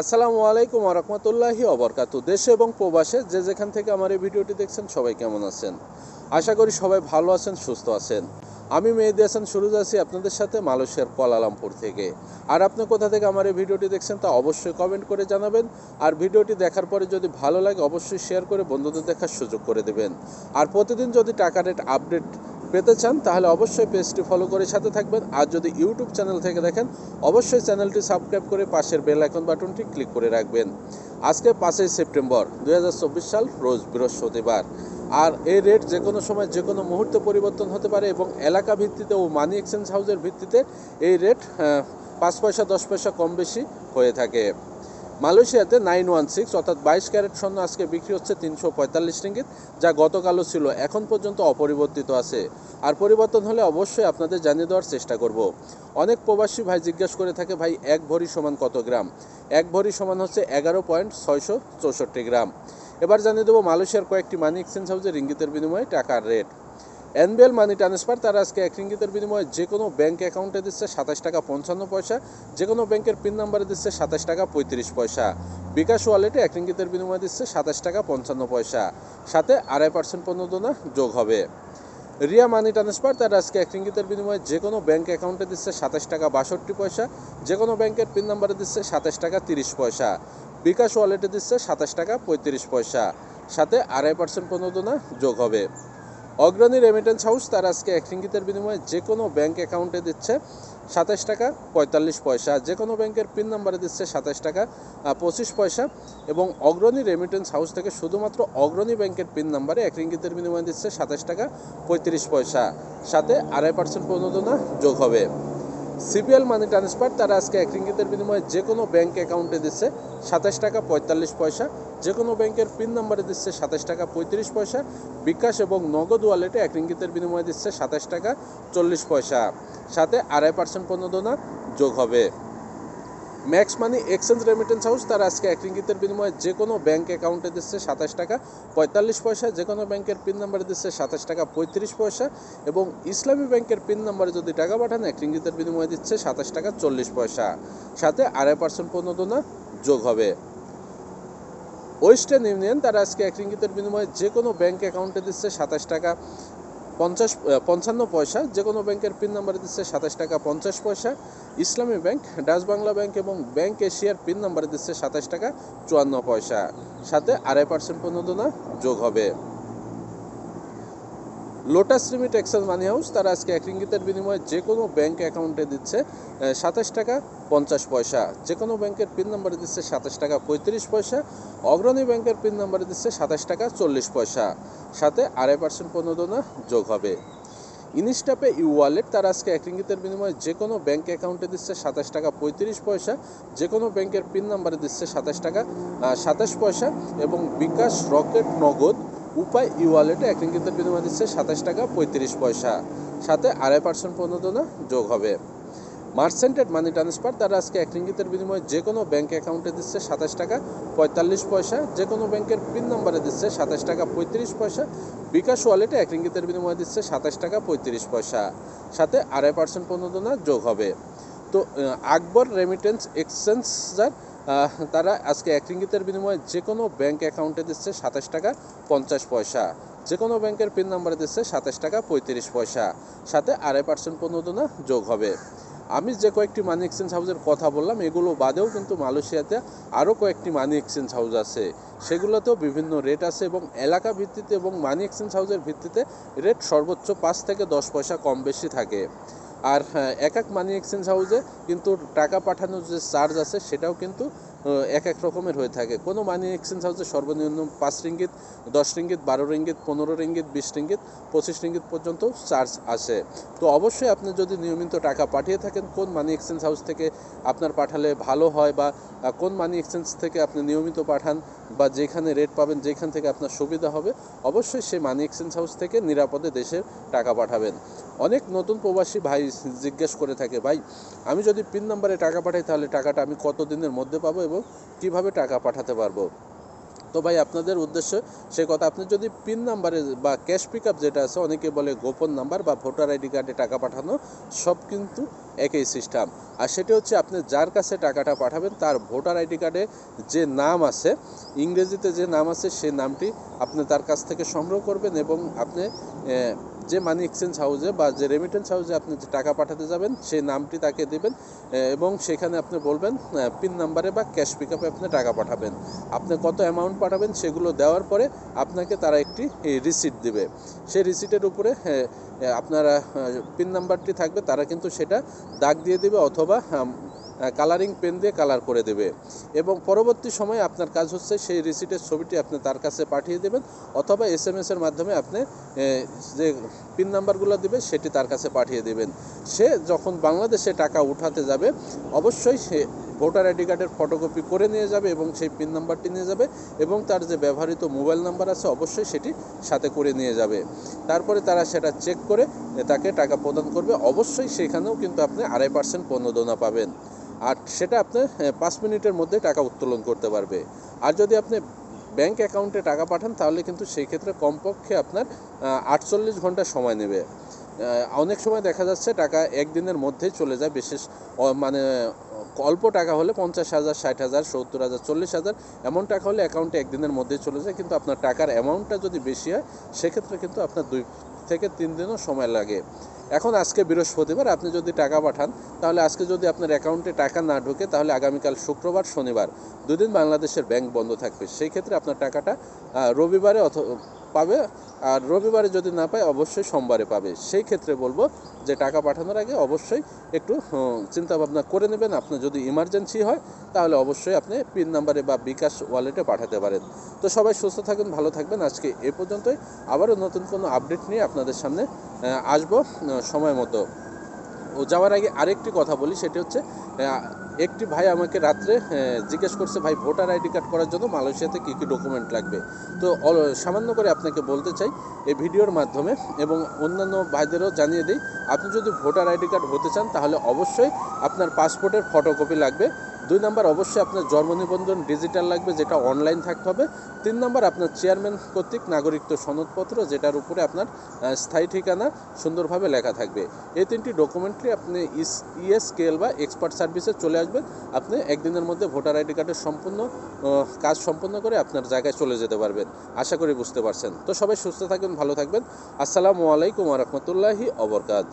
আসসালামু আলাইকুম রহমতুল্লাহি অবরকাতু দেশে এবং প্রবাসে যে যেখান থেকে আমার এই ভিডিওটি দেখছেন, সবাই কেমন আছেন? আশা করি সবাই ভালো আছেন, সুস্থ আছেন। আমি মেহেদি হাসান, সুরুজ আছি আপনাদের সাথে মালয়েশিয়ার কোয়ালালামপুর থেকে। আর আপনি কোথা থেকে আমার এই ভিডিওটি দেখছেন তা অবশ্যই কমেন্ট করে জানাবেন। আর ভিডিওটি দেখার পরে যদি ভালো লাগে, অবশ্যই শেয়ার করে বন্ধুদের দেখার সুযোগ করে দেবেন। আর প্রতিদিন যদি টাকা রেট আপডেট পেতে চান, তাহলে অবশ্যই পেজটি ফলো করে সাথে থাকবেন। আর যদি ইউটিউব চ্যানেল থেকে দেখেন, অবশ্যই চ্যানেলটি সাবস্ক্রাইব করে পাশের বেল আইকন বাটনটি ক্লিক করে রাখবেন। আজকে পাঁচই সেপ্টেম্বর দু হাজার চব্বিশ সাল, রোজ বৃহস্পতিবার। আর এই রেট যে কোনো সময় যে কোনো মুহূর্তে পরিবর্তন হতে পারে এবং এলাকা ভিত্তিতে ও মানি এক্সচেঞ্জ হাউসের ভিত্তিতে এই রেট পাঁচ পয়সা, দশ পয়সা কম বেশি হয়ে থাকে। মালয়েশিয়াতে নাইন ওয়ান সিক্স অর্থাৎ বাইশ ক্যারেট স্বর্ণ আজকে বিক্রি হচ্ছে তিনশো পঁয়তাল্লিশ রিঙ্গিত, যা গতকালও ছিল, এখন পর্যন্ত অপরিবর্তিত আছে। আর পরিবর্তন হলে অবশ্যই আপনাদের জানিয়ে দেওয়ার চেষ্টা করব। অনেক প্রবাসী ভাই জিজ্ঞাসা করে থাকে, ভাই, এক ভরি সমান কত গ্রাম? এক ভরি সমান হচ্ছে এগারো পয়েন্ট ছয়শো চৌষট্টি গ্রাম। এবার জানিয়ে দেবো মালয়েশিয়ার কয়েকটি মানি এক্সচেঞ্জ হাউসে রিঙ্গিতের বিনিময়ে টাকার রেট। এনবিএল মানি ট্রান্সফার, তারা আজকে এক রিঙ্গিতের বিনিময়ে যে কোনো ব্যাংক অ্যাকাউন্টে দিচ্ছে সাতাশ টাকা পঞ্চান্ন পয়সা, যে কোনো ব্যাংকের পিন নাম্বারে দিচ্ছে সাতাশ টাকা পঁয়ত্রিশ পয়সা। বিকাশ ওয়ালেটে এক রিঙ্গিতের বিনিময়ে দিচ্ছে সাতাশ টাকা পঞ্চান্ন পয়সা। সাথে আড়াই পার্সেন্ট প্রণোদনা যোগ হবে। রিয়া মানি ট্রান্সফার, তার আজকে এক রিঙ্গিতের বিনিময়ে যে কোনো ব্যাংক অ্যাকাউন্টে দিচ্ছে সাতাশ টাকা বাষট্টি পয়সা, যে কোনো ব্যাংকের পিন নাম্বারে দিচ্ছে সাতাশ টাকা তিরিশ পয়সা। বিকাশ ওয়ালেটে দিচ্ছে সাতাশ টাকা পঁয়ত্রিশ পয়সা। সাথে আড়াই পার্সেন্ট প্রণোদনা যোগ হবে। অগ্রণী রেমিটেন্স হাউস তার আজকে এক ইঙ্গিতের বিনিময়ে যে কোনো ব্যাঙ্ক অ্যাকাউন্টে দিচ্ছে সাতাশ টাকা পঁয়তাল্লিশ পয়সা যে কোনো ব্যাংকের পিন নাম্বারে দিচ্ছে সাতাশ টাকা পঁচিশ পয়সা এবং অগ্রণী রেমিটেন্স হাউস থেকে শুধুমাত্র অগ্রণী ব্যাংকের পিন নাম্বারে এক ইঙ্গিতের বিনিময়ে দিচ্ছে সাতাশ টাকা পঁয়ত্রিশ পয়সা। সাথে আড়াই পার্সেন্ট প্রণোদনা যোগ হবে। সিপিএল মানি ট্রান্সফার, তারা আজকে এক রিঙ্গিতের বিনিময়ে যে কোনো ব্যাঙ্ক অ্যাকাউন্টে দিচ্ছে সাতাশ টাকা পঁয়তাল্লিশ পয়সা যে কোনো ব্যাংকের পিন নাম্বারে দিচ্ছে সাতাশ টাকা পঁয়ত্রিশ পয়সা, বিকাশ এবং নগদ ওয়ালেটে এক রিঙ্গিতের বিনিময়ে দিচ্ছে সাতাশ টাকা চল্লিশ পয়সা। সাথে আড়াই পার্সেন্ট প্রণোদনা যোগ হবে। Max money exchange remittance house তার আজকে এক রিঙ্গিতের বিনিময়ে যে কোনো ব্যাঙ্ক অ্যাকাউন্টে দিচ্ছে সাতাশ টাকা, পঁয়তাল্লিশ পয়সা যে কোনো ব্যাংকের পিন নাম্বারে দিচ্ছে সাতাশ টাকা, পঁয়ত্রিশ পয়সা এবং ইসলামী ব্যাংকের পিন নাম্বারে যদি টাকা পাঠান, এক রিঙ্গিতের বিনিময়ে দিচ্ছে সাতাশ টাকা, চল্লিশ পয়সা। সাথে আড়াই পার্সেন্ট প্রণোদনা যোগ হবে। ওয়েস্টার্ন ইউনিয়ন তারা আজকে এক রিঙ্গিতের বিনিময়ে যে কোনো ব্যাঙ্ক অ্যাকাউন্টে দিচ্ছে সাতাশ টাকা পঞ্চাশ পঞ্চান্ন পয়সা যে কোনো ব্যাংকের পিন নাম্বার দিচ্ছে সাতাশ টাকা পঞ্চাশ পয়সা। Islami bank, Dutch Bangla bank এবং ব্যাংক এশিয়ার পিন নাম্বার দিচ্ছে সাতাশ টাকা চুয়ান্ন পয়সা। সাথে আড়াই পার্সেন্ট প্রণোদনা যোগ হবে। Lotus limit exchange money house তারা আজকে এক রিঙ্গিতের বিনিময়ে যে কোনো ব্যাংক অ্যাকাউন্টে দিচ্ছে সাতাশ টাকা পঞ্চাশ পয়সা। যে কোনো ব্যাংকের পিন নাম্বারে দিচ্ছে সাতাশ টাকা পঁয়ত্রিশ পয়সা। অগ্রণী ব্যাংকের পিন নাম্বারে দিচ্ছে সাতাশ টাকা চল্লিশ পয়সা। সাথে আড়াই পার্সেন্ট প্রণোদনা যোগ হবে। ইনস্টাপে ই ওয়ালেট তার আজকে এক রিঙ্গিতের বিনিময়ে যে কোনো ব্যাংক অ্যাকাউন্টে দিচ্ছে সাতাশ টাকা পঁয়ত্রিশ পয়সা। যে কোনো ব্যাংকের পিন নাম্বারে দিচ্ছে সাতাশ টাকা সাতাশ পয়সা। এবং বিকাশ রকেট নগদ উপায় ই ওয়ালেটে এক রিঙ্গিতের বিনিময়ে দিচ্ছে সাতাশ টাকা পঁয়ত্রিশ পয়সা। সাথে আড়াই পার্সেন্ট প্রণোদনা যোগ হবে। মার্সেন্টেড মানি ট্রান্সফার তারা আজকে এক রিঙ্গিতের বিনিময়ে যে কোনো ব্যাঙ্ক অ্যাকাউন্টে দিচ্ছে সাতাশ টাকা পঁয়তাল্লিশ পয়সা যে কোনো ব্যাংকের পিন নাম্বারে দিচ্ছে সাতাশ টাকা পঁয়ত্রিশ পয়সা বিকাশ ওয়ালেটে এক রিঙ্গিতের বিনিময়ে দিচ্ছে সাতাশ টাকা পঁয়ত্রিশ পয়সা। সাথে আড়াই পার্সেন্ট প্রণোদনা যোগ হবে। তো আকবর রেমিটেন্স এক্সচেঞ্জার আহ, তারা আজকে এক রিঙ্গিতের বিনিময়ে যে কোনো ব্যাংক অ্যাকাউন্টে দিচ্ছে সাতাশ টাকা পঞ্চাশ পয়সা যে কোনো ব্যাংকের পিন নাম্বারে দিচ্ছে সাতাশ টাকা পঁয়ত্রিশ পয়সা। সাথে আড়াই পার্সেন্ট প্রণোদনা যোগ হবে। আমি যে কয়েকটি মানি এক্সচেঞ্জ হাউসের কথা বললাম, এগুলো বাদেও কিন্তু মালয়েশিয়াতে আরও কয়েকটি মানি এক্সচেঞ্জ হাউস আছে। সেগুলোতেও বিভিন্ন রেট আছে এবং এলাকা ভিত্তিতে এবং মানি এক্সচেঞ্জ হাউসের ভিত্তিতে রেট সর্বোচ্চ পাঁচ থেকে দশ পয়সা কম বেশি থাকে। আর হ্যাঁ, এক এক মানি এক্সচেঞ্জ হাউসে কিন্তু টাকা পাঠানোর যে চার্জ আছে সেটাও কিন্তু এক এক রকমের হয়ে থাকে। কোনো মানি এক্সচেঞ্জ হাউসে সর্বনিম্ন পাঁচ রিঙ্গিত দশ রিঙ্গিত বারো রিঙ্গিত পনেরো রিঙ্গিত বিশ রিঙ্গিত পঁচিশ রিঙ্গিত পর্যন্ত চার্জ আসে। তো অবশ্যই আপনি যদি নিয়মিত টাকা পাঠিয়ে থাকেন, কোন মানি এক্সচেঞ্জ হাউস থেকে আপনার পাঠালে ভালো হয় বা কোন মানি এক্সচেঞ্জ থেকে আপনি নিয়মিত পাঠান বা যেখানে রেট পাবেন, যেখান থেকে আপনার সুবিধা হবে, অবশ্যই সেই মানি এক্সচেঞ্জ হাউস থেকে নিরাপদে দেশের টাকা পাঠাবেন। অনেক নতুন প্রবাসী ভাই জিজ্ঞেস করে থাকে, ভাই, আমি যদি পিন নাম্বারে টাকা পাঠাই, তাহলে টাকাটা আমি কত দিনের মধ্যে পাবো? এবং কীভাবে টাকা পাঠাতে পারব? তো ভাই, আপনাদের উদ্দেশ্যে সে কথা, আপনি যদি পিন নাম্বারে বা ক্যাশ পিক যেটা আছে, অনেকে বলে গোপন নাম্বার বা ভোটার আইডি কার্ডে টাকা পাঠানো, সব কিন্তু একই সিস্টেম আর সেটা হচ্ছে, আপনি যার কাছে টাকাটা পাঠাবেন, তার ভোটার আইডি কার্ডে যে নাম আছে, ইংরেজিতে যে নাম আছে, সে নামটি আপনি তার কাছ থেকে সংগ্রহ করবেন এবং আপনি যে মানি এক্সচেঞ্জ হাউসে বা যে রেমিটেন্স হাউসে আপনি যে টাকা পাঠাতে যাবেন, সেই নামটি তাকে দেবেন এবং সেখানে আপনি বলবেন পিন নাম্বারে বা ক্যাশ পিক আপে আপনি টাকা পাঠাবেন। আপনি কত অ্যামাউন্ট পাঠাবেন সেগুলো দেওয়ার পরে আপনাকে তারা একটি রিসিট দেবে। সেই রিসিটের উপরে আপনারা পিন নাম্বারটি থাকবে, তারা কিন্তু সেটা দাগ দিয়ে দেবে অথবা কালারিং পেন দিয়ে কালার করে দেবে। এবং পরবর্তী সময়ে আপনার কাজ হচ্ছে সেই রিসিটের ছবিটি আপনি তার কাছে পাঠিয়ে দেবেন অথবা এস এম এর মাধ্যমে আপনি যে পিন নাম্বারগুলো দেবে সেটি তার কাছে পাঠিয়ে দেবেন। সে যখন বাংলাদেশে টাকা উঠাতে যাবে, অবশ্যই সে ভোটার আইডি কার্ডের ফটোকপি করে নিয়ে যাবে এবং সেই পিন নাম্বারটি নিয়ে যাবে এবং তার যে ব্যবহৃত মোবাইল নাম্বার আছে অবশ্যই সেটি সাথে করে নিয়ে যাবে। তারপরে তারা সেটা চেক করে তাকে টাকা প্রদান করবে। অবশ্যই সেখানেও কিন্তু আপনি আড়াই পার্সেন্ট প্রণোদনা পাবেন। আর সেটা আপনি পাঁচ মিনিটের মধ্যে টাকা উত্তোলন করতে পারবে। আর যদি আপনি ব্যাংক অ্যাকাউন্টে টাকা পাঠান, তাহলে কিন্তু সেই ক্ষেত্রে কমপক্ষে আপনার আটচল্লিশ ঘণ্টা সময় নেবে। অনেক সময় দেখা যাচ্ছে টাকা একদিনের মধ্যেই চলে যায়, বিশেষ মানে অল্প টাকা হলে পঞ্চাশ হাজার, ষাট হাজার, সত্তর হাজার, চল্লিশ হাজার, এমন টাকা হলে অ্যাকাউন্টে একদিনের মধ্যেই চলে যায়, কিন্তু আপনার টাকার অ্যামাউন্টটা যদি বেশি হয়, সেক্ষেত্রে কিন্তু আপনার দুই থেকে তিন দিনও সময় লাগে। এখন আজকে বৃহস্পতিবার, আপনি যদি টাকা পাঠান, তাহলে আজকে যদি আপনার অ্যাকাউন্টে টাকা না ঢোকে, তাহলে আগামীকাল শুক্রবার, শনিবার দুদিন বাংলাদেশের ব্যাংক বন্ধ থাকবে। সেই ক্ষেত্রে আপনার টাকাটা রবিবারে অথ পাবে। আর রবিবারে যদি না পায়, অবশ্যই সোমবারে পাবে। সেই ক্ষেত্রে বলব যে, টাকা পাঠানোর আগে অবশ্যই একটু চিন্তাভাবনা করে নেবেন। আপনার যদি ইমার্জেন্সি হয়, তাহলে অবশ্যই আপনি পিন নাম্বারে বা বিকাশ ওয়ালেটে পাঠাতে পারেন। তো সবাই সুস্থ থাকবেন ভালো থাকবেন। আজকে এ পর্যন্তই। আবারও নতুন কোনো আপডেট নিয়ে আপনাদের সামনে আসব সময় মতো। ও, যাওয়ার আগে আরেকটি কথা বলি, সেটি হচ্ছে একটি ভাই আমাকে রাত্রে জিজ্ঞেস করছে, ভাই, ভোটার আইডি কার্ড করার জন্য মালয়েশিয়াতে কী কী ডকুমেন্ট লাগবে? তো সামান্য করে আপনাকে বলতে চাই, এই ভিডিওর মাধ্যমে এবং অন্যান্য ভাইদেরও জানিয়ে দিই, আপনি যদি ভোটার আইডি কার্ড হতে চান, তাহলে অবশ্যই আপনার পাসপোর্টের ফটোকপি লাগবে। দুই নাম্বার, অবশ্যই আপনার জন্ম নিবন্ধন ডিজিটাল লাগবে, যেটা অনলাইন থাকতে হবে। তিন নাম্বার, আপনার চেয়ারম্যান কর্তৃক নাগরিকত্ব সনদপত্র, যেটার উপরে আপনার স্থায়ী ঠিকানা সুন্দরভাবে লেখা থাকবে। এই তিনটি ডকুমেন্টলি আপনি ইস ইএসকেএল বা এক্সপার্ট সার্ভিসে চলে আসবেন। আপনি একদিনের মধ্যে ভোটার আইডি কার্ডের সম্পূর্ণ কাজ সম্পন্ন করে আপনার জায়গায় চলে যেতে পারবেন। আশা করি বুঝতে পারছেন। তো সবাই সুস্থ থাকবেন, ভালো থাকবেন। আসসালামু আলাইকুম রহমতুল্লাহি অবরকাত